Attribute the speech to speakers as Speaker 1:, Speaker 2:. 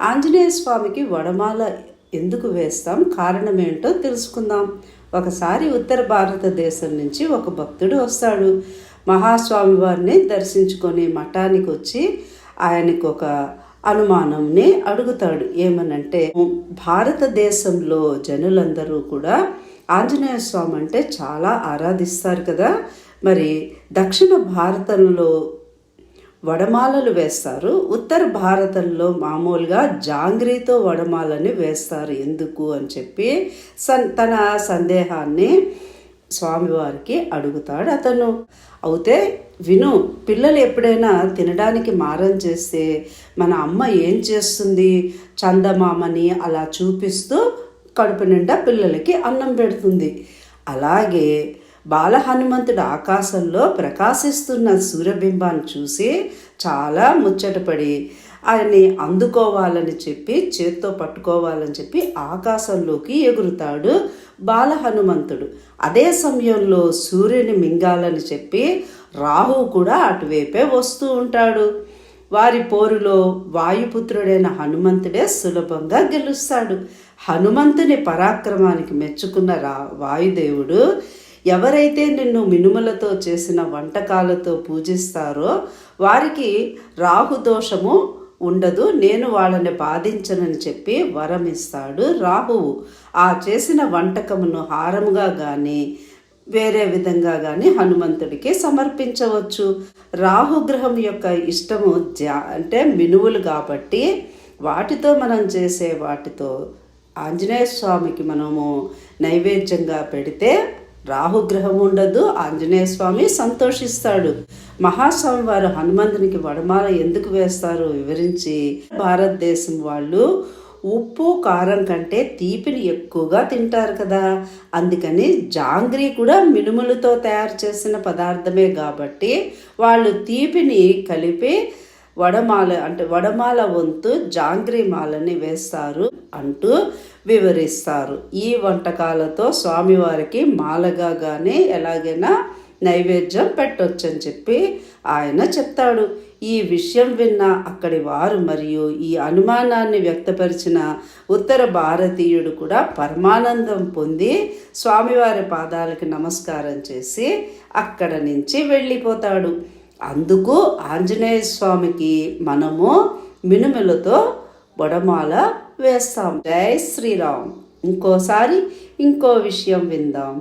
Speaker 1: ఆంజనేయ స్వామికి వడమాల ఎందుకు వేస్తాం? కారణం ఏంటో తెలుసుకుందాం. ఒకసారి ఉత్తర భారతదేశం నుంచి ఒక భక్తుడు వస్తాడు. మహాస్వామి వారిని దర్శించుకొని మఠానికి వచ్చి ఆయనకు ఒక అనుమానంని అడుగుతాడు. ఏమనంటే భారతదేశంలో జనులందరూ కూడా ఆంజనేయ స్వామి అంటే చాలా ఆరాధిస్తారు కదా. మరి దక్షిణ భారతంలో వడమాలలు వేస్తారు. ఉత్తర భారతంలో మామూలుగా జాంగ్రీతో వడమాలని వేస్తారు. ఎందుకు అని చెప్పి సన్ తన సందేహాన్ని స్వామివారికి అడుగుతాడు అతను. అయితే విను పిల్లలు ఎప్పుడైనా తినడానికి మారం చేస్తే మన అమ్మ ఏం చేస్తుంది? చందమామని అలా చూపిస్తూ కడుపు నిండా పిల్లలకి అన్నం పెడుతుంది. అలాగే బాలహనుమంతుడు ఆకాశంలో ప్రకాశిస్తున్న సూర్యబింబాన్ని చూసి చాలా ముచ్చటపడి ఆయన్ని అందుకోవాలని చెప్పి చేత్తో పట్టుకోవాలని చెప్పి ఆకాశంలోకి ఎగురుతాడు బాలహనుమంతుడు. అదే సమయంలో సూర్యుని మింగాలని చెప్పి రాహువు కూడా అటువైపే వస్తూ ఉంటాడు. వారి పోరులో వాయుపుత్రుడైన హనుమంతుడే సులభంగా గెలుస్తాడు. హనుమంతుని పరాక్రమానికి మెచ్చుకున్న రా వాయుదేవుడు ఎవరైతే నిన్ను మినుములతో చేసిన వంటకాలతో పూజిస్తారో వారికి రాహుదోషము ఉండదు నేను వాళ్ళని బాధించనని చెప్పి వరం ఇస్తాడు రాహువు. ఆ చేసిన వంటకమును హారముగా కానీ వేరే విధంగా కానీ హనుమంతుడికి సమర్పించవచ్చు. రాహుగ్రహం యొక్క ఇష్టము జా అంటే మినువులు కాబట్టి వాటితో మనం చేసే వాటితో ఆంజనేయ స్వామికి మనము నైవేద్యంగా పెడితే రాహుగ్రహం ఉండదు ఆంజనేయ స్వామి సంతోషిస్తాడు. మహాస్వామి వారు హనుమంతునికి వడమాల ఎందుకు వేస్తారు? వివరించి భారతదేశం వాళ్ళు ఉప్పు కారం కంటే తీపిని ఎక్కువగా తింటారు కదా. అందుకని జాంగ్రీ కూడా మినుములతో తయారు చేసిన పదార్థమే కాబట్టి వాళ్ళు తీపిని కలిపి వడమాల అంటే వడమాల వంతు జాంగ్రీ మాలని వేస్తారు అంటూ వివరిస్తారు. ఈ వంటకాలతో స్వామివారికి మాలగా కానీ ఎలాగైనా నైవేద్యం పెట్టొచ్చని చెప్పి ఆయన చెప్తాడు. ఈ విషయం విన్న అక్కడి వారు మరియు ఈ అనుమానాన్ని వ్యక్తపరిచిన ఉత్తర భారతీయుడు కూడా పరమానందం పొంది స్వామివారి పాదాలకి నమస్కారం చేసి అక్కడ నుంచి వెళ్ళిపోతాడు. అందుకు ఆంజనేయ స్వామికి మనము మినుములతో బొడమాల వేస్తాం. జై శ్రీరామ్. ఇంకోసారి ఇంకో విషయం విందాం.